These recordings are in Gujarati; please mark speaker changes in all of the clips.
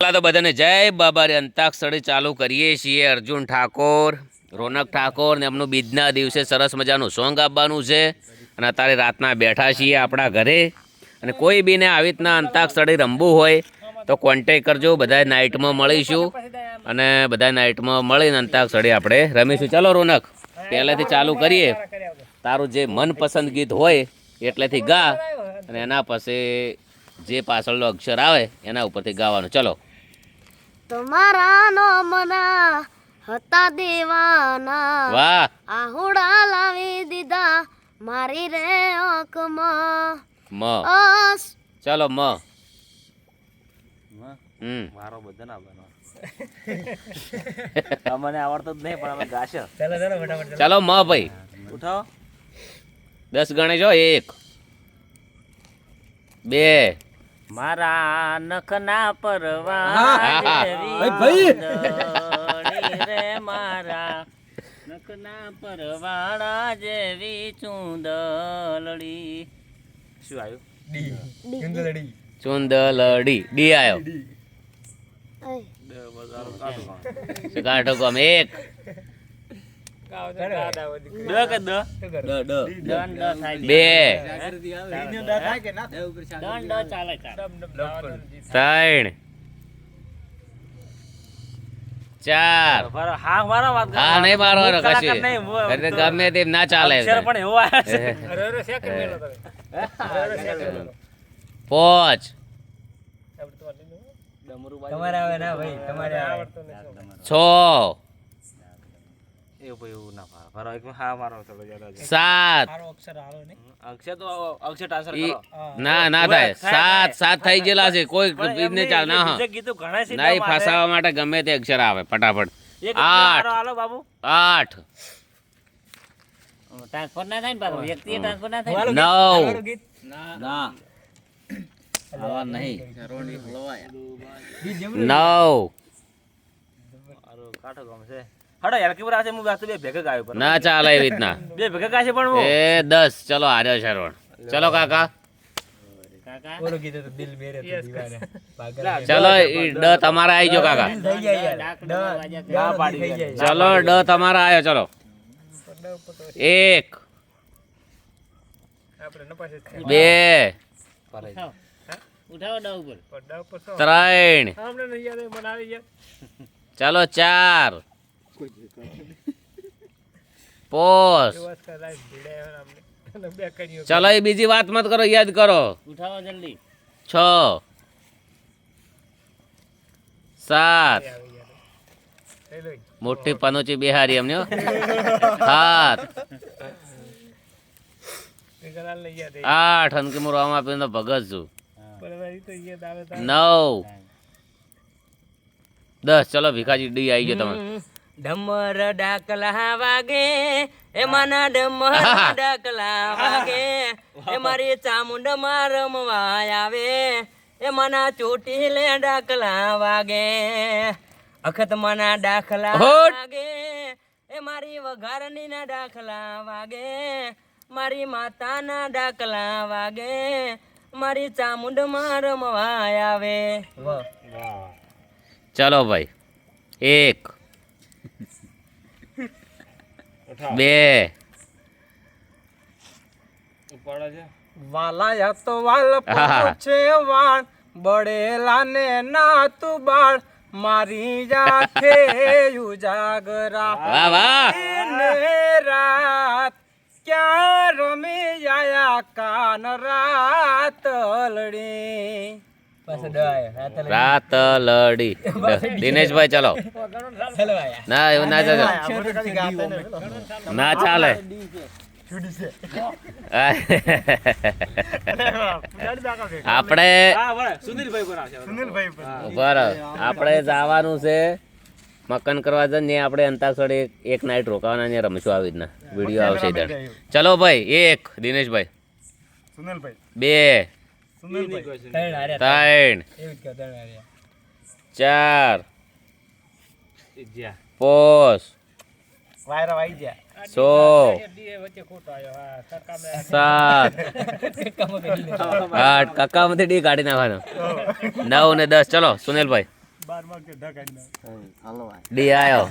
Speaker 1: પહેલા તો બધાને જય બાબારી અંતાક્ષરી ચાલુ કરીએ છીએ. અર્જુન ઠાકોર, રોનક ઠાકોર ને એમનું બીજના દિવસે સરસ મજાનું સોંગ આપવાનું છે. અને અત્યારે રાતના બેઠા છીએ આપણા ઘરે. અને કોઈ બીને આવી રીતના અંતાક્ષરી રમવું હોય તો કોન્ટેક કરજો. બધા નાઇટમાં મળીશું. અને બધા નાઇટમાં મળીને અંતાક્ષરી આપણે રમીશું. ચાલો રોનક, પહેલેથી ચાલુ કરીએ. તારું જે મનપસંદ ગીત હોય એટલેથી ગા. અને એના પછી જે પાછળનો અક્ષર આવે એના ઉપરથી ગાવાનું. ચલો.
Speaker 2: તમારા નામના હતા દેવાના.
Speaker 1: વાહ.
Speaker 2: આહુડા લાવી દીધા મારી રે આંખમાં
Speaker 1: મ.
Speaker 2: ચાલો
Speaker 1: ચલો મ. હમ.
Speaker 3: મારો બધો ના બનો અમને આવડતું જ નહીં પણ અમે ગાશે.
Speaker 1: ચાલો મ ભાઈ.
Speaker 3: ઉઠો.
Speaker 1: દસ ગણે જો એક બે
Speaker 3: મારા નખના પરવા ચૂંદડી રે મારા. નખના પરવાળા જેવી ચૂંદલડી. શું આવ્યું?
Speaker 1: ચુંદલડી. ડી આવ્યો. કાઢો. ગમ એક. બે.
Speaker 3: દન દ ચાલે. ચાલે
Speaker 1: ત્રણ. ચાર.
Speaker 3: હા મારો વાત
Speaker 1: હા નહીં મારવાનો કશું.
Speaker 3: નહીં, હું-
Speaker 1: એટલે ગમે તેમ ના ચાલે
Speaker 3: પણ એવો
Speaker 1: પોચ.
Speaker 3: તમારે આવે ના ભાઈ તમારે
Speaker 1: છ.
Speaker 3: એવું એવું ના ફાવે. મારો એક હા મારો ચલો યાર આજે.
Speaker 1: સાત
Speaker 3: અક્ષર તો અક્ષર ટ્રાન્સફર કરો.
Speaker 1: ના ના થાય સાત સાત થઈ ગયેલા છે. કોઈ બીજને ચાલ ના હા.
Speaker 3: કીધું ઘણા છે
Speaker 1: નહીં ફસાવા માટે. ગમે તે અક્ષર આવે ફટાફટ. આઠ.
Speaker 3: હાલો બાબુ.
Speaker 1: આઠ.
Speaker 3: ટ્રાન્સફર ના થાય ને પાછું. વ્યક્તિ ટ્રાન્સફર ના
Speaker 1: નવ.
Speaker 3: ના. આવા નહીં.
Speaker 1: નવ.
Speaker 3: કાઠો ગામ છે. હડો યાર હું બે ભેગા ગાયો પર.
Speaker 1: ના ચાલે એવી રીતના.
Speaker 3: બે ભેગા ગાશે પણ
Speaker 1: એ દસ ચલો હાર્યો શરવણ ચલો કાકા.
Speaker 3: કાકા.
Speaker 1: ચલો ડ તમારા આવી ગયો કાકા. ચલો ડ તમારા આવ્યો ચલો. એક. બે.
Speaker 3: ઉઠાવો. ડ ઉપર.
Speaker 1: ત્રણ. ચલો ચાર. પોસ. ચલો એ બીજી વાત મત કરો યાદ કરો.
Speaker 3: ઉઠાવો જલ્દી.
Speaker 1: છ. સાત. મોટી પનોચી બિહારી એમને હાથ સાત. આઠ અનકી હું રામ આપીને તો ભગત છું. નવ. દસ. ચલો ભીખાજી ડી આવી ગયો તમે
Speaker 3: ડમર ડાકલા વાગે એ માના ડમર ડાકલા વાગે એ મારી ચામુંડમાં રમવા આવે એ માના ચોટી લે ડાકલા વાગે. અખત માના
Speaker 1: ડાકલા
Speaker 3: વાગે એ મારી વઘારની ના ડાકલા વાગે મારી માતાના ડાકલા વાગે મારી ચામુંડમાં રમવા આવે.
Speaker 1: ચાલો ભાઈ એક બે.
Speaker 4: વાલાયા તો વાલ. છે વાળ બળેલા ને ના તું બાળ. મારી જાથે ઉજાગરા
Speaker 1: વાહ વાહ.
Speaker 4: ને રાત. ક્યાં રમી આયા કાન રાત લડી
Speaker 1: રાત લડી. દિનેશભાઈ ચલો. ના એવું ના ચાલે. ના. ચાલે. આપણે બરાબર આપણે જવાનું છે મકાન કરવા જ ત્યાં આપણે અંતાક્ષરી એક- નાઈટ રોકાવાના ને રમશું આવી રીતના. વીડિયો આવશે ચલો ભાઈ એક દિનેશભાઈ.
Speaker 4: સુનિલભાઈ.
Speaker 1: બે ત્રણ ચાર. પોસ.
Speaker 4: વાયરા વાઈ ગયા
Speaker 1: સો. સાત. આઠ કાકામાંથી ડી કાઢી નાખવાનો. નવ ને દસ. ચલો સુનિલભાઈ. ડી આયો.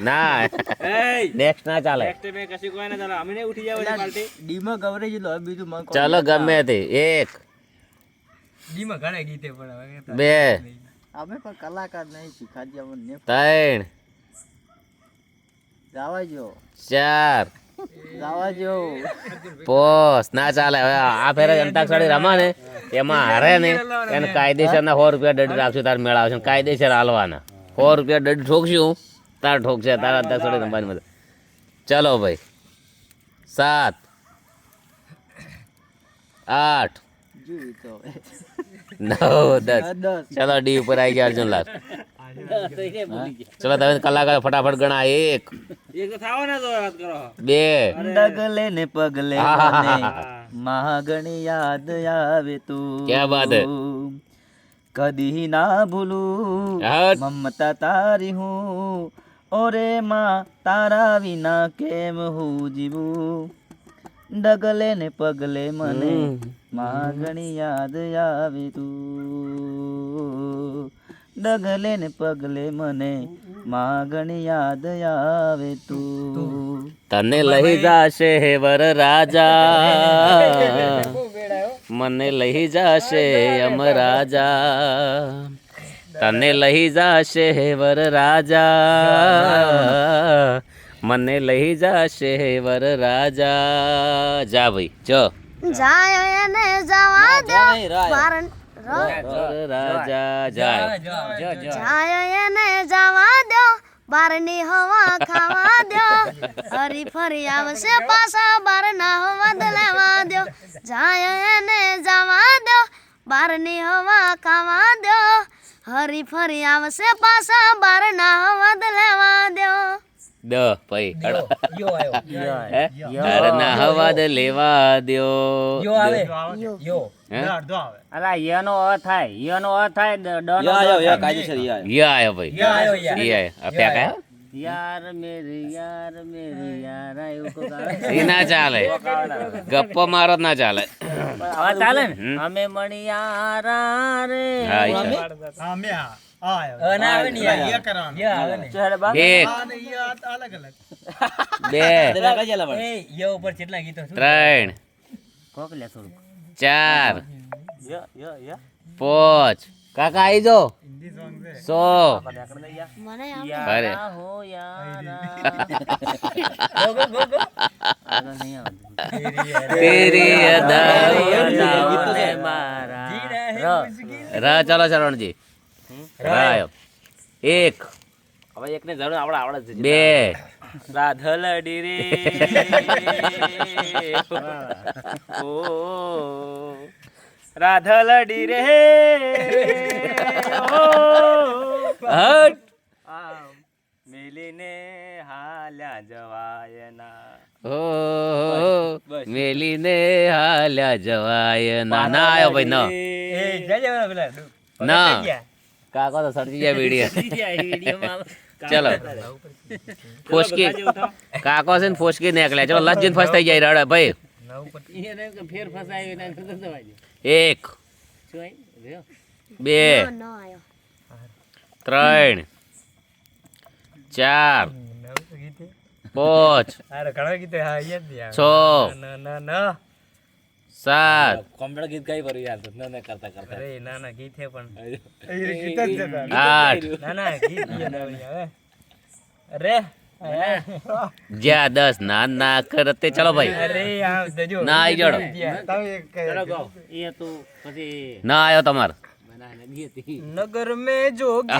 Speaker 1: ના. નેક્સ્ટ ના ચાલે.
Speaker 4: કશું કોઈ ના ચાલે. અમે નહીં ઉઠી જાવ પાર્ટી.
Speaker 3: ડીમાં ગવરેજ લો બીજું માં
Speaker 1: ચાલો ગમે તે. એક. બે.
Speaker 3: અમે પણ કલાકાર નહીં શીખાડી અમને
Speaker 1: ત્રણ.
Speaker 3: જવા
Speaker 1: ચાર.
Speaker 3: જવા. જો
Speaker 1: ના ચાલે. હવે આ ફેરે અંતાક્ષરી રમા ને એમાં હારે ને એને કાયદેસરના સો રૂપિયા દંડ રાખશું તાર મેળવશે કાયદેસર હાલવાના. સો રૂપિયા દંડ ઠોકશું તાર ઠોકશે તારા અંતાક્ષરી રમવાની મજા. ચલો ભાઈ. સાત. આઠ. નવ દસ
Speaker 3: દસ
Speaker 1: ચલો ડી ઉપર આવી ગયા અર્જુન લાલ. ચલો તમે કલાકાર ફટાફટ ગણા એક
Speaker 4: એક તો થાવ ને તો વાત કરો.
Speaker 1: બે.
Speaker 3: ડગલે ને પગલે મહાગણી યાદ આવે તું.
Speaker 1: ક્યાં બાદ?
Speaker 3: કદી ના ભૂલું. મમતા તારી હું. ઓરે માં તારા વિના કેમ હું જીવું? ડગલે ને પગલે મને. માગણી યાદ આવી તું. ડગલે ને પગલે મને માગણી યાદ આવે તું.
Speaker 1: તને લઈ જાશે વર રાજા. મને લઈ જાશે યમ રાજા. તને લઈ જાશે વર રાજા. મને લઈ જાશે વર રાજા. જા ભાઈ જો.
Speaker 2: જાય એને જવા દો. બાર
Speaker 1: વર રાજા જાય.
Speaker 2: જાય એને જવા દો. બારની હવા ખાવા દો. હરી ફરી આવશે પાછા. બારના હવા લેવા દો. જાય જવા દો. બારની હવા ખાવા દો. હરી ફરી આવશે પાછા. બારના હવા લેવા દો.
Speaker 1: દ ભાઈ? ઘરના હવાદ લેવા દ્યો. યો
Speaker 4: અડધો આવે.
Speaker 5: અલા યનો અ થાય. યનો અ થાય ડ- નો
Speaker 3: યા
Speaker 5: ડ
Speaker 3: યા યા. કાયદેસર યા
Speaker 1: યા આયો ભાઈ. ઈ આયો આ પ્યાક આયો
Speaker 5: યાર મેરી યાર મેરી યાર એવું આવે.
Speaker 1: એ ના ચાલે. ગપ્પો મારો ના ચાલે.
Speaker 5: હવે ચાલે ને? અમે મણિયારા રે.
Speaker 1: હા ઈ
Speaker 4: હા.
Speaker 1: ત્રણ. ચાર.
Speaker 3: યા યા યા.
Speaker 1: પાંચ. કાકા આવી જો
Speaker 4: હિન્દી સોંગ છે.
Speaker 1: સો. અરે
Speaker 5: યારા હો યારા આગળ નહીં આવતું.
Speaker 1: તેરી
Speaker 5: અદા મારા. રા
Speaker 1: ચાલો શરવણજી રા આયો એક. હવે એકને જરૂર આપણે આવડે છે બે.
Speaker 3: રાધલડી રે. ઓ. રાધલડી રે. ઓ.
Speaker 1: હટ.
Speaker 3: મેલીને હાલ્યા જવાયના.
Speaker 1: ઓ મેલીને હાલ્યા જવાય ના ના આયો ભાઈ ના. ના. કાકો તો સડતી જાય વીડિયો ચલો. ફોસકી. કાકો છે ને ફોસકી નીકળ્યા. ચલો લજ્જિત ફસ થઈ જાય રડે ભાઈ. એક. બે ત્રણ ચાર પાંચ છ
Speaker 4: ના ના ના.
Speaker 1: સાત.
Speaker 3: કોમ્પ્યુટર ગીત કઈ કર્યું યાર ન ન કરતા કરતા.
Speaker 4: અરે ના ના ગીત હે પણ એ ગીત જ છે
Speaker 1: આઠ.
Speaker 4: ના ના ગીત હવે. અરે
Speaker 1: જ્યાં દસ ના ના કરતે ચલો ભાઈ.
Speaker 4: અરે આ જજો
Speaker 1: ના આઈ જડો.
Speaker 4: તમે એક કહી
Speaker 5: એ તું પછી
Speaker 1: ના આવ્યો તમાર.
Speaker 4: नगर में जोगी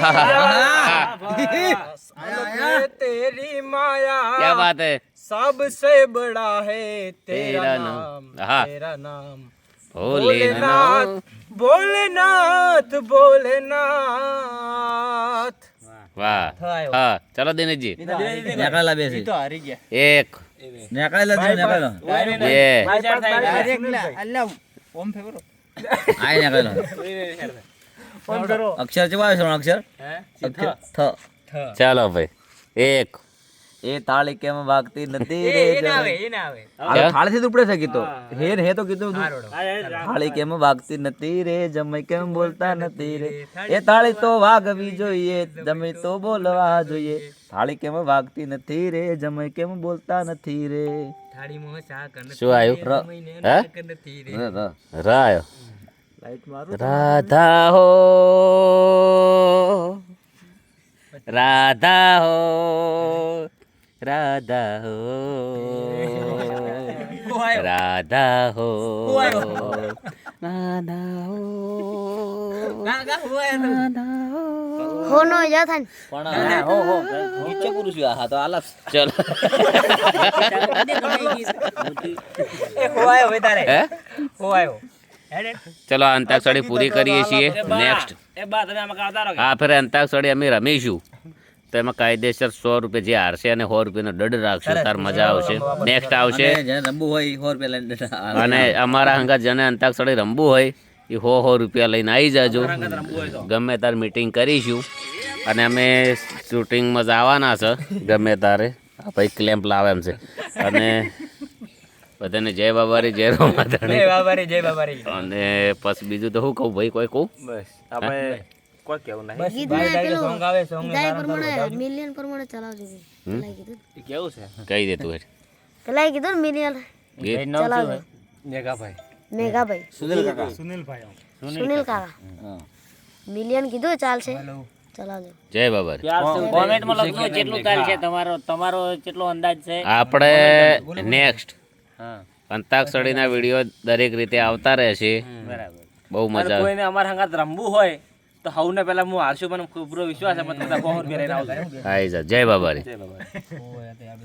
Speaker 4: तेरी माया
Speaker 1: क्या बात है
Speaker 4: सबसे बड़ा है तेरा
Speaker 1: तेरा
Speaker 4: नाम
Speaker 1: नाम। हाँ।
Speaker 4: तेरा नाम
Speaker 1: ભોલેનાથ
Speaker 4: भोलेनाथ भोलेनाथ
Speaker 1: વાહ હા ચલો દિનેશજી
Speaker 3: નેકળેલા બેસી
Speaker 4: तो हारी गया
Speaker 1: એક
Speaker 3: નેકળેલા જો નેકળેલો
Speaker 1: બે
Speaker 4: ओम फेवरो
Speaker 3: આય નેકળેલો
Speaker 4: ओम करो
Speaker 3: અક્ષર જેવા આવે છે અક્ષર? થ.
Speaker 1: ચાલો ભાઈ એક.
Speaker 6: એ થાળી કેમ વાગતી નથી રે
Speaker 3: એ ના આવે એ ના આવે.
Speaker 6: આ થાળીથી ઉપડે છે કીધો હે હે. તો કીધું થાળી કેમ વાગતી નથી રે જમઈ કેમ બોલતા નથી રે? એ થાળી તો વાગવી જોઈએ જમઈ તો બોલવા જોઈએ. થાળી કેમ વાગતી નથી રે જમઈ કેમ બોલતા નથી રે?
Speaker 3: થાળીમાં
Speaker 1: શું આવ્યું?
Speaker 6: ર-
Speaker 3: રે.
Speaker 6: મારું
Speaker 1: રાધા હો. રાધા હો. રાધા હો. રાધા હો. રાધા હો.
Speaker 2: હોનો યા થાય
Speaker 6: પણ હો હો નીચે પુરુષ હા તો આલસ
Speaker 1: ચલો.
Speaker 3: એ હુવાયો વધારે.
Speaker 1: હે?
Speaker 3: હુવાયો. હેડે.
Speaker 1: ચલો અંતાક્ષરી પૂરી કરીએ છીએ. નેક્સ્ટ આ ફેર અંતાક્ષરી અમે રમીશું. તો એમાં કાયદેસર સો રૂપિયા જે હારશે અને સો રૂપિયાનો દડ રાખશું. તાર મજા આવશે. નેક્સ્ટ આવશે.
Speaker 6: અને જેને રમવું હોય સો રૂપિયા લઈને
Speaker 1: અને અમારા હંગા જેને અંતાક્ષરી રમવું હોય એ હો હો રૂપિયા લઈને આવી જાજો. ગમે તાર મીટિંગ કરીશું. અને અમે શૂટિંગમાં જવાના છે. ગમે તારે. ભાઈ ક્લેમ્પ લાવે એમ છે. અને બધાને જય બાબારી જય
Speaker 3: જય બાબારી જય બાબારી.
Speaker 1: અને પછી બીજું તો હું કહું ભાઈ કોઈ કહું?
Speaker 4: બસ આપણે કોઈ કેવું નહીં.
Speaker 3: બસ ભાઈ
Speaker 2: પેલું
Speaker 3: સોંગ આવે સોંગ
Speaker 2: પ્રમાણે મિલિયન પ્રમાણે ચલાવજો ભાઈ. કીધું
Speaker 4: કેવું છે?
Speaker 1: કહી દે તું
Speaker 2: પેલાએ કીધું ને મિલિયન
Speaker 1: ગીત.
Speaker 2: ચલાવજો.
Speaker 4: મેઘાભાઈ.
Speaker 2: મેઘાભાઈ.
Speaker 6: સુનિલ કાકા.
Speaker 2: સુનિલ કાકા. મિલિયન કીધું ચાલશે. ચલાવજો.
Speaker 1: જય બાબારી.
Speaker 5: કોમેન્ટમાં લખજો જેટલું ચાલ તમારો તમારો કેટલો અંદાજ છે.
Speaker 1: આપણે નેક્સ્ટ અંતાક્ષરીના વીડિયો દરેક રીતે આવતા રહેશે
Speaker 5: છે.
Speaker 1: બહુ મજા આવે.
Speaker 4: કોઈને અમારા સંગાત રમવું હોય તો હવને પહેલા હું હારશું મને પૂરો વિશ્વાસ છે પણ બધા બહુ રૂપિયા લઈને આવજો
Speaker 1: જય બાબા
Speaker 4: જય બાબા